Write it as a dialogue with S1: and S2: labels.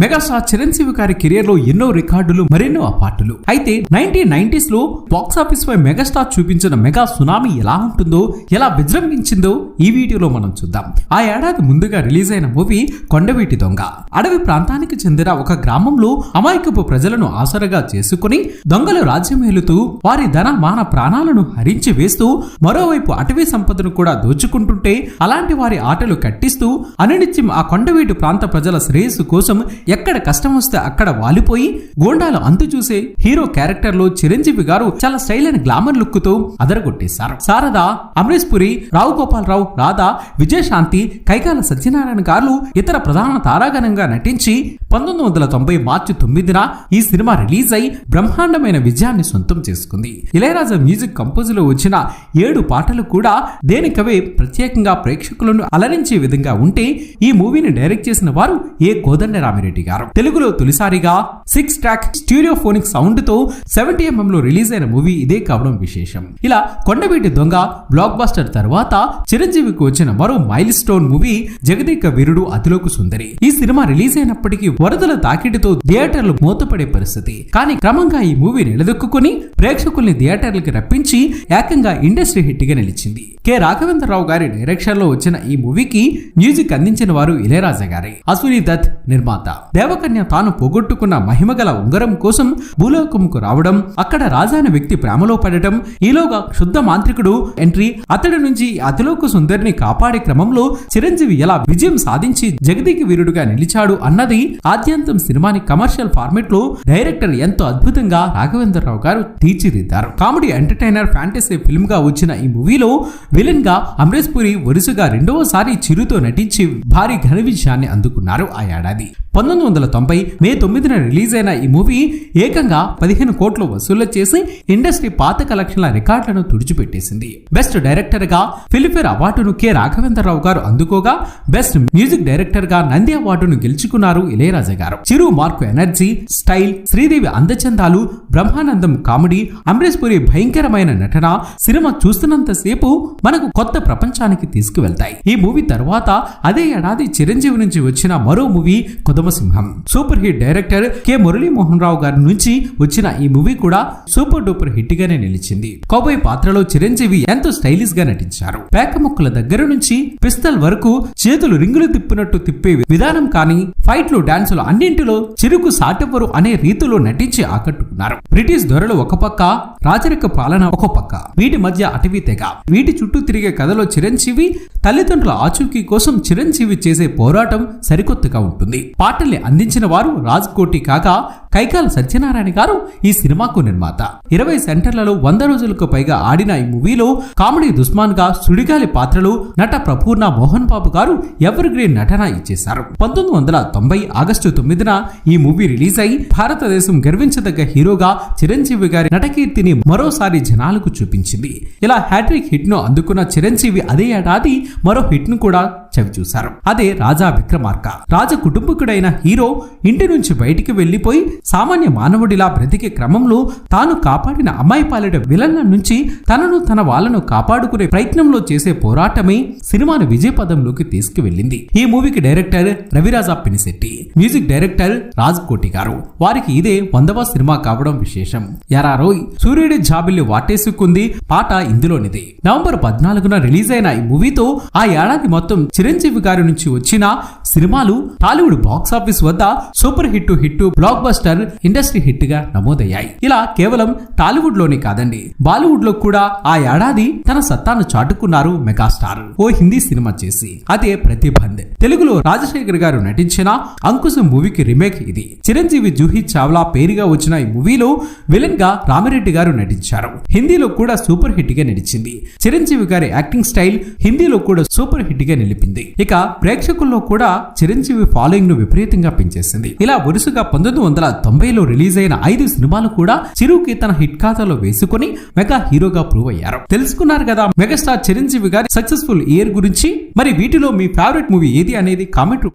S1: Megastar Chiranjeevi గారి కెరియర్లో ఎన్నో రికార్డులు మరెన్నో అపార్టులు. అయితే నైన్టీన్ నైన్టీస్లో బాక్సాఫీస్ పై మెగాస్టార్ చూపించిన మెగా సునామీ ఎలా ఉంటుందో ఎలా విజృంభించిందో ఈ వీడియోలో మనం చూద్దాం. ఆ ఏడాది ముందుగా రిలీజ్ అయిన మూవీ కొండవీటి దొంగ. అడవి ప్రాంతానికి చెందిన ఒక గ్రామంలో అమాయకపు ప్రజలను ఆసరగా చేసుకుని దొంగలు రాజ్యమేలుతూ వారి ధన మాన ప్రాణాలను హరించి వేస్తూ మరోవైపు అటవీ సంపదను కూడా దోచుకుంటుంటే అలాంటి వారి ఆటలు కట్టిస్తూ అనునిత్యం ఆ కొండవీటి ప్రాంత ప్రజల శ్రేయస్సు కోసం ఎక్కడ కష్టం వస్తే అక్కడ వాలిపోయి గోండాలు అంతు చూసే హీరో క్యారెక్టర్లో చిరంజీవి గారు చాలా స్టైల్ అండ్ గ్లామర్ లుక్తో అదరగొట్టేశారు. శారద అమరేష్ పురి రావు గోపాలరావు రాధా విజయశాంతి కైకాల సత్యనారాయణ గారు ఇతర ప్రధాన తారాగణంగా నటించి పంతొమ్మిది వందల తొంభై మార్చి తొమ్మిదిన ఈ సినిమా రిలీజ్ అయి బ్రహ్మాండమైన విజయాన్ని సొంతం చేసుకుంది. ఇళయరాజా మ్యూజిక్ కంపోజ్లో వచ్చిన ఏడు పాటలు కూడా దేనికవే ప్రత్యేకంగా ప్రేక్షకులను అలరించే విధంగా ఉంటే ఈ మూవీని డైరెక్ట్ చేసిన వారు ఏ కోదండరామిరెడ్డి గారు. తెలుగులో తొలిసారిగా సిక్స్ ట్రాక్ స్టీరియోఫోనిక్ సౌండ్తో సెవెంటీ ఎంఎం లో రిలీజ్ అయిన మూవీ ఇదే కావడం విశేషం. ఇలా కొండవీటి దొంగ బ్లాక్ బస్టర్ తర్వాత చిరంజీవికి వచ్చిన మరో milestone movie Jagadeka Veerudu Athiloka Sundari. ఈ సినిమా రిలీజ్ అయినప్పటికీ వరదల తాకిడితో థియేటర్లు మూతపడే పరిస్థితి. కానీ క్రమంగా ఈ మూవీ నిలదొక్కుని ప్రేక్షకుల్ని థియేటర్లకు రప్పించి ఏకంగా ఇండస్ట్రీ హిట్గా నిలిచింది. కె. రాఘవేంద్రరావు గారి డైరెక్షన్లో వచ్చిన ఈ మూవీకి మ్యూజిక్ అందించిన వారు ఇళయరాజా గారే. అశ్విని దత్ నిర్మాత. దేవకన్య తాను పోగొట్టుకున్న మహిమగల ఉంగరం కోసం భూలోకంకు రావడం అక్కడ రాజైన వ్యక్తి ప్రేమలో పడటం ఈలోగా శుద్ధ మాంత్రికుడు ఎంట్రీ అతడి నుంచి అతిలోక సుందరిని కాపాడే క్రమంలో చిరంజీవి ఎలా విజయం సాధించి జగదికి వీరుడుగా నిలిచాడు అన్నది ఆద్యంతం సినిమాని కమర్షియల్ ఫార్మేట్లో డైరెక్టర్ ఎంతో అద్భుతంగా రాఘవేంద్రరావు గారు తీర్చిదిద్దారు. కామెడీ ఎంటర్టైనర్ ఫ్యాంటసీ ఫిల్మ్గా వచ్చిన ఈ మూవీలో విలన్గా అమరేష్ పురి వరుసగా రెండవసారి చిరుతో నటించి భారీ ఘన విజయాన్ని అందుకున్నారు ఆ ఏడాది. పంతొమ్మిది వందల తొంభై మే తొమ్మిదిన రిలీజ్ అయిన ఈ మూవీ ఏకంగా పదిహేను కోట్లు వసూళ్ళు చేసి ఇండస్ట్రీ పాత కలెక్షన్ల రికార్డులను తుడిచిపెట్టేసింది. బెస్ట్ డైరెక్టర్గా ఫిలిఫేర్ అవార్డును కె. రాఘవేంద్రరావు గారు అందుకోగా బెస్ట్ మ్యూజిక్ డైరెక్టర్గా నంది అవార్డును గెలుచుకున్నారు ఇళయరాజా గారు. Chiru mark energy style Sridevi అందచందాలు Brahmanandam comedy Amaresh Puri భయంకరమైన నటన సినిమా చూస్తున్నంత సేపు మనకు కొత్త ప్రపంచానికి తీసుకువెళ్తాయి. ఈ మూవీ తర్వాత అదే ఏడాది చిరంజీవి నుంచి వచ్చిన మరో movie Kodamasimham. Super hit director K Muralimohan Rao గారి నుంచి వచ్చిన ఈ మూవీ కూడా సూపర్ డూపర్ హిట్ గానే నిలిచింది. కోబోయ్ పాత్రలో చిరంజీవి ఎంతో స్టైలిష్గా నటించారు. పేక ముక్కల దగ్గర నుంచి పిస్తల్ వరకు చేతులు రింగులు తిప్పినట్టు తిప్పే విధానం కానీ ఫైట్లు డాన్సులు అన్నింటిలో చిరుకు సాటెవ్వరు అనే రీతిలో నటించి ఆకట్టుకున్నారు. బ్రిటిష్ దొరలు ఒక పక్క రాజరిక పాలన ఒక పక్క. వీటి మధ్య అటవీ తెగ. వీటి చుట్టూ తిరిగే కథలో చిరంజీవి తల్లిదండ్రుల ఆచూకీ కోసం చిరంజీవి చేసే పోరాటం సరికొత్తగా ఉంటుంది. పాటల్ని అందించిన వారు రాజ్ కోటి కాగా కైకాల సత్యనారాయణ గారు ఈ సినిమాకు నిర్మాత. ఇరవై సెంటర్లలో వంద రోజులకు పైగా ఆడిన ఈ మూవీలో కామెడీ దుస్మాన్గా సుడిగాలి పాత్రలు నట ప్రపూర్ణ మోహన్ బాబు గారు ఎవర్ గ్రీన్ నటన ఇచ్చేశారు. పంతొమ్మిది వందల తొంభై ఆగస్టు తొమ్మిదిన ఈ మూవీ రిలీజ్ అయి భారతదేశం గర్వించదగ్గ హీరోగా చిరంజీవి గారి నటకీర్తిని మరోసారి జనాలకు చూపించింది. ఇలా హ్యాట్రిక్ హిట్ను అందుకున్న చిరంజీవి అదే ఏడాది మరో హిట్ను కూడా చవి చూశారు. అదే రాజా విక్రమార్క. రాజ కుటుంబకుడైన హీరో ఇంటి నుంచి బయటికి వెళ్ళిపోయి సామాన్య మానవుడిలా బ్రతికే క్రమంలో తాను కాపాడిన అమ్మాయి పాలెడ విలన్ల నుంచి తనను తన వాళ్ళను కాపాడుకునే ప్రయత్నంలో చేసే పోరాటమే సినిమాను విజయపదంలోకి తీసుకువెళ్ళింది. ఈ మూవీకి director Raviraja Pinisetty music director Raj Koti garu. వారికి ఇదే వందవ సినిమా కావడం విశేషం. యారా రోయ్ సూర్యుడి జాబిల్లి వాటేసుకుంది పాట ఇందులోనిది. నవంబర్ పద్నాలుగున రిలీజ్ అయిన ఈ మూవీతో ఆ ఏడాది మొత్తం చిరంజీవి గారి నుంచి వచ్చిన సినిమాలు టాలీవుడ్ బాక్స్ ఆఫీస్ వద్ద super hit hit blockbuster industry హిట్గా నమోదయ్యాయి. ఇలా కేవలం టాలీవుడ్లోనే కాదండి. బాలీవుడ్లో కూడా ఆ ఏడాది తన సత్తాను చాటుకున్నారు మెగాస్టార్. ఓ హిందీ సినిమా చేసి. అదే ప్రతిబంధ్ తెలుగులో రాజశేఖర్ గారు నటించిన అంకుశం మూవీకి రీమేక్ ఇది. చిరంజీవి జూహీ చావ్లా పేరుగా వచ్చిన ఈ మూవీలో విలన్గా రామిరెడ్డి గారు నటించారు. హిందీలో కూడా సూపర్ హిట్గా నిలిచింది. చిరంజీవి గారి యాక్టింగ్ స్టైల్ హిందీలో కూడా సూపర్ హిట్గా నిలిపింది. ఇక ప్రేక్షకుల్లో కూడా చిరంజీవి ఫాలోయింగ్ను విపరీతంగా పెంచేసింది. ఇలా వరుసగా పంతొమ్మిది వందల తొంభైలో రిలీజ్ అయిన ఐదు సినిమాలు కూడా చిరుకి తన హిట్ ఖాతాలో వేసుకుని మెగా హీరోగా ప్రూవ్ అయ్యారు. తెలుసుకున్నారు కదా మెగాస్టార్ చిరంజీవి గారి సక్సెస్ఫుల్ ఇయర్ గురించి. మరి వీటిలో మీ ఫేవరెట్ మూవీ ఏది అనేది కామెంట్